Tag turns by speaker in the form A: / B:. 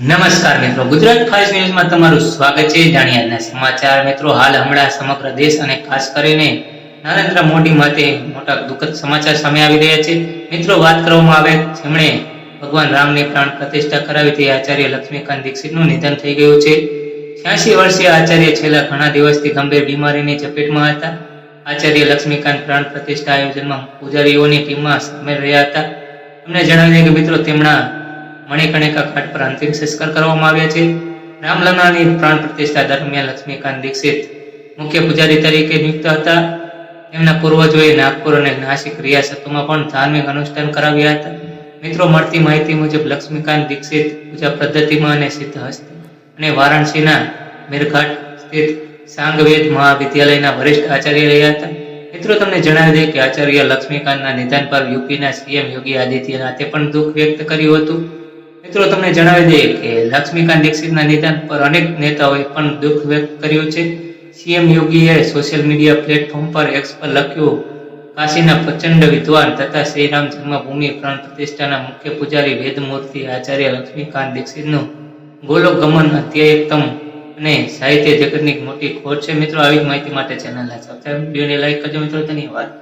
A: નમસ્કાર મિત્રો. ગુજરાત ફાસ્ટ ન્યૂઝમાં તમારું સ્વાગત છે. જાણીએ સમાચાર મિત્રો, હાલ હમણાં સમગ્ર દેશ અને ખાસ કરીને નરેન્દ્ર મોદી માટે મોટા દુઃખદ સમાચાર સામે આવી રહ્યા છે. મિત્રો, વાત કરવામાં આવે જેમણે ભગવાન રામની પ્રાણ પ્રતિષ્ઠા કરાવી તે આચાર્ય લક્ષ્મીકાંત દીક્ષિતનું નિધન થઈ ગયું છે. છ્યાસી વર્ષીય આચાર્ય છેલ્લા ઘણા દિવસથી ગંભીર બીમારીની ચપેટમાં હતા. આચાર્ય લક્ષ્મીકાંત પ્રાણ પ્રતિષ્ઠા આયોજનમાં પૂજારીઓની ટીમમાં સામેલ રહ્યા હતા. તમને જણાવી કે મિત્રો, તેમના મણિકર્ણિકા ઘાટ પર અંતિમ સંસ્કાર કરવામાં આવ્યા છે. રામલલાની પ્રાણ પ્રતિષ્ઠા દરમિયાન લક્ષ્મીકાંત દીક્ષિત મુખ્ય પૂજારી તરીકે નિયુક્ત હતા. તેમના પૂર્વજોએ નાગપુર અને નાસિક રિયાસતોમાં પણ ધાર્મિક અનુષ્ઠાન કરાવ્યા હતા. મિત્રો, મળતી માહિતી મુજબ લક્ષ્મીકાંત દીક્ષિત પૂજા પદ્ધતિમાં અને સિદ્ધહસ્ત અને વારાણસીના મેરઘાટ સ્થિત સાંગવેદ મહાવિદ્યાલયના વરિષ્ઠ આચાર્ય રહ્યા હતા. મિત્રો, તમને જણાવી દઈએ કે આચાર્ય લક્ષ્મીકાંતના નિધન પર યુપીના સીએમ યોગી આદિત્યનાથે પણ દુઃખ વ્યક્ત કર્યું હતું. મિત્રો, તમને જણાવી દઈએ કે લક્ષ્મીકાંત દીક્ષિતના નિધન પર અનેક નેતાઓએ પણ દુઃખ વ્યક્ત કર્યું છે. સીએમ યોગીએ સોશિયલ મીડિયા પ્લેટફોર્મ પર એક્સ પર લખ્યું, કાશીના પ્રચંડ વિદ્વાન તથા શ્રીરામ જન્મભૂમિ પ્રાણ પ્રતિષ્ઠાના મુખ્ય પૂજારી વેદમૂર્તિ આચાર્ય લક્ષ્મીકાંત દીક્ષિતનું ગોલોક ગમન અત્યયતમ અને સાહિત્ય જગતની મોટી ખોટ છે. મિત્રો, આવી માહિતી માટે ચેનલના સબસ્ક્રાઇબ વિડીયોને લાઈક કરજો મિત્રો. ધન્યવાદ.